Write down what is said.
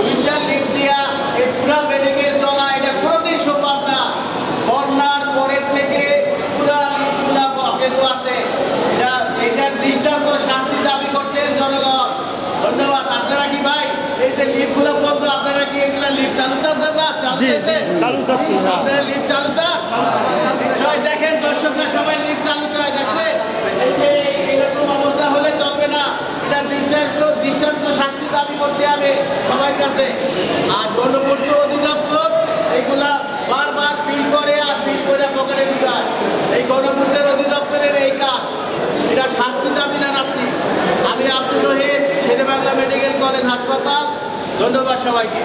দুইটা লিফট দিয়া এই পুরা চলা এটা কোনোদিন সম্ভব না। বন্যার পরের থেকে পুরা আছে। এটা এটার দৃষ্টান্ত শাস্তি দাবি করছেন জনগণ। ধন্যবাদ। আপনারা কি ভাই এই যে লিফটগুলো বন্ধ আপনারা কি এগুলা লিফট চালু চাচ্ছেন না? চালু চাইছেন? আপনারা লিফট চালু চান? দেখেন দর্শকরা সবাই লিফট চালু চায় দেখছে এই যে এরকম অবস্থা হলে চলবে না এটা দৃষ্টান্ত দৃষ্টান্ত শাস্তি দাবি করতে হবে সবার কাছে। আর গণপূর্ত অধিদপ্তর এইগুলা বারবার বিল করে আর বিল করে পকেটে ঢুকায়। এই গণপূর্তের অধিদপ্তরের এই কাজ, এটা শাস্তি দাবি জানাচ্ছি। আমি আব্দুল রহিম শেরে বাংলা মেডিকেল কলেজ হাসপাতাল। ধন্যবাদ সবাইকে।